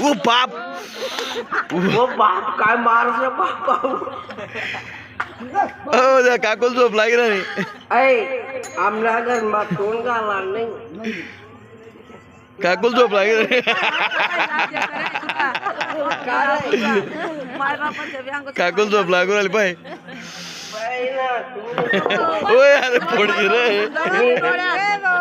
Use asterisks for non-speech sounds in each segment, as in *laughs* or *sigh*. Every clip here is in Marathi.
ओ बाप। ओ बाप काय मारस रे बाप ओ त्या काकोल झोप लागेल नाही। ऐ आमला घर मा तोंड घाला नाही। काकोल झोप लागेल नाही। काकोल झोप लागून आली पाय ना, ओय अरे रे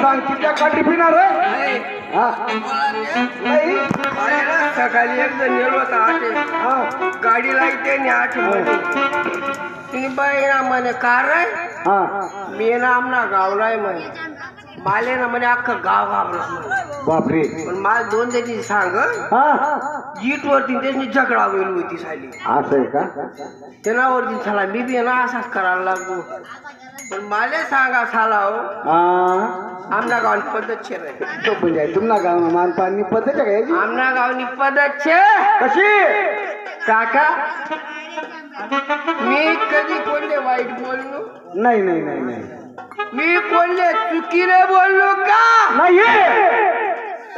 इमानदारी मग सांग तिच्या काठी पिणार हा. नाही. ना, सकाळी एक जण गेलो होता आठ गाडी लागते आणि आठ तुम्ही बहिणा म्हणे कार आहे. हा. मी ना आमना गावलाय म्हणे. माले ना म्हणे अख्खं गाव घाबरत बापरे. पण मला दोन जणी सांग हा? जीट वरती त्यांनी झगडा होईल होती साली. असं आहे का? त्यानावरती झाला मी बी ना असाच करायला लागलो. पण माले सांगा साला हो हा. आमना गावनी पद्धत छे रे तो पण जाय तुम्हाला गाव मानपानी पद्धत आहे का याची? आमना गावनी पद्धत छे. कशी? काका मी कधी कोणते वाईट बोललो? नाही नाही नाही नाही. मी कोणते चुकीने बोललो का? नाही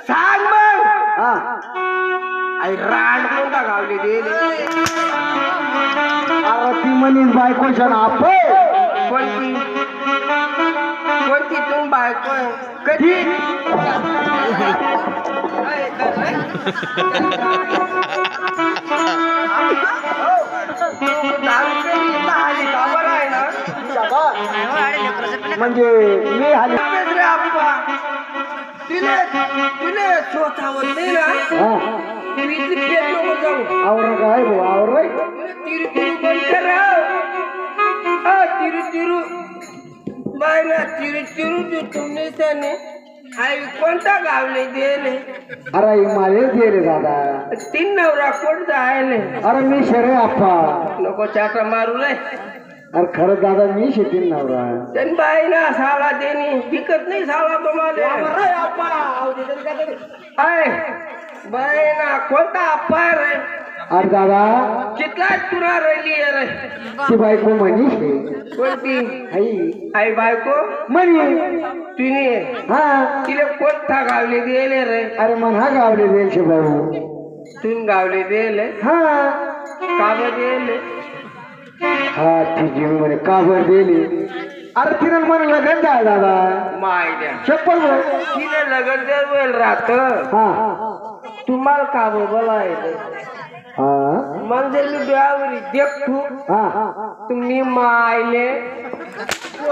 सांग मग. हा. आई राड कोणता गावले दे अरे ती म्हणीन बायकोच्या नाप कोणती? कोणती तुम बायको? आहे? कधी *laughs* *laughs* म्हणजे मी स्वतःवर नाही ना तिची पेट नको जाऊ. आवर काय भाऊ? आवर तिरु तिरु बंद कर आ तिरु तिरु बाय ना तिरु तिरु जो तुमने सने आई कोणता गावले अरे माझे गेले दादा. तीन नवरा कोण जायले? अरे मी शरे आप्पा. नको चाटा मारू रे अरे खरं दादा मी शेतीन नवरा तन बाई ना साला देनी विकत नाही साला तुम्हाला. आय बाई ना कोणता अप्पा रे? अरे दादा कितला तुरा राहिली रे. ती बायको म्हणीस आहे. कोणती? आई. आई बायको? म्हणी तिने हा. तिला कोणता गावले दिले रे? अरे मन हा गावले देश भाऊ तुम गावले दिले? हा. काब दिले? हा तिची म्हणे का बर दिली. अरे तिनं मन लगन द्या दादा. चप्पल तिने लगन वेळ राहत हा. तुम्हाला का बोलायले हा. म्हणजे मी ब्यावरी देखू हा. तुम्ही मायले.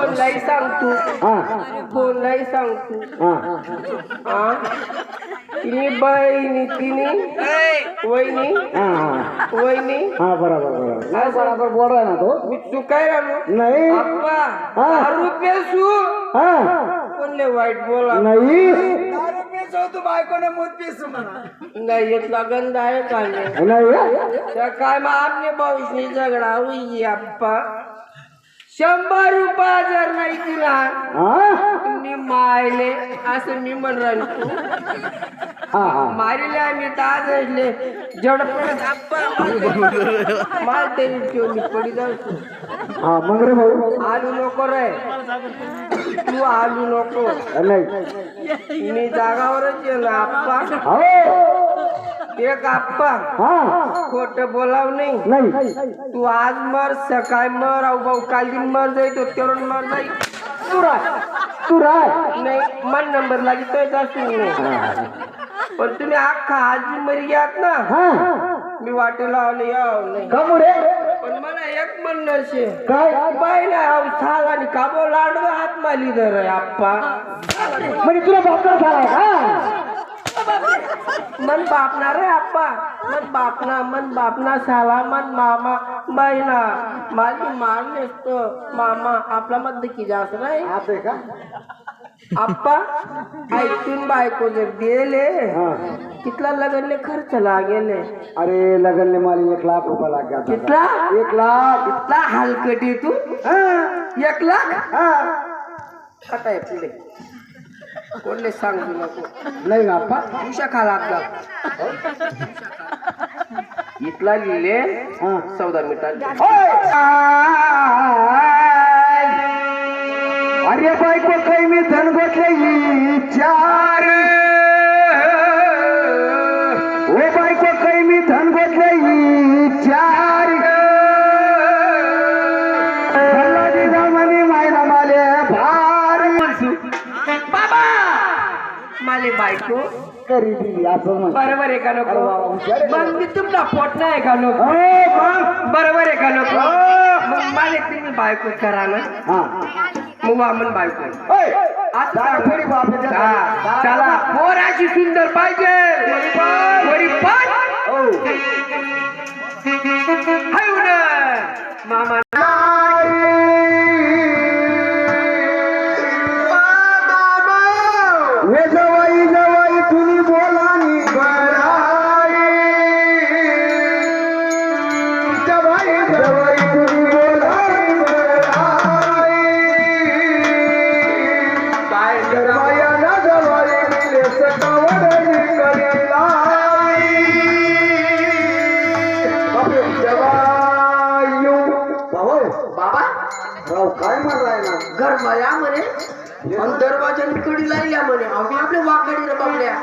कोणलाही सांगतो. हा. कोणलाही सांगतो. हा. तिने बहिणी तिने वहिनी वहिनी. हा बरोबर बरोबर. नाही बरोबर बोल ना तो. मी चुकाय राहिलो. नाही. हा. हा. कोणले वाईट बोला. नाही. नाही येतला गंध आहे का नाही? काय मग आपले भविष्य झगडा होई अप्पा? शंभर रुपये जर नाही दिला हा? मायले असं मी म्हण राहिलो हा हा. मारिले आम्ही ताज असले जेवढं पडत माल तरी मी पडी जाऊ. हा मग रे भाऊ. आलू नको रे. तू आलू नको. नाही. मी जागावरच येलो आप्पा. हो. एक आप्पा हा। खोट बोलाव नाही। नाही। तू आज मर सकाळी मर अहो भाऊ काल दिन मर जाई तो तरुण मर जाई। तू राय। तू राय। नाही मन नंबर लागतोय जासून नाही पण तुम्ही अख्खा आजी मरी घ्यात ना। हा। मी वाटेला आलो याव नाही. पण मला एक म्हणणं शे काय? बाई ना अहो साल आणि काबो लाडू हात माली धर आप्पा. म्हणजे तुला बापला झालाय? का मन बापना रे आप्पा. मन बापना मन बापना साला मन मामा ना माझी तो मामा आपला मध्ये की जास नाही. असं आहे का? आप्पा ऐकून बायको जर दिले हा. कितला लग्नले खर्च लागेल. अरे लगनले मला एक लाख रुपये लागला कितला? एक लाख. कितला हलकटी तू? हा. एक लाख? हा. आता आहे पुढे कोणले सांगू नको नाही आप्पा उषा खाला आपला *laughs* इथला लिहिले चौदा मीटर. अरे बायको काही मी धन गोतले चार ओ बायको काही मी धन बायको करी दिली असं म्हण बरोबर आहे का अरे वा, वा, हुशार नको आहे. मग मी तुमचा पोट नाही का नको हो? बरोबर आहे का नको हो. मग माले तुम्ही बायको करा ना हा. मग वामन बायको ओय, सांग. हा, दादा. चला पोराची सुंदर पाहिजे हो. बाबा राव काय म्हणलाय ना घर मला म्हणे. आणि दरवाजाने कडी लावल्या म्हणे. आम्ही आपल्या वाकडी रे बाबल्या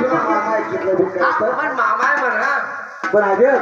तुला मामा म्हणा. पण अजय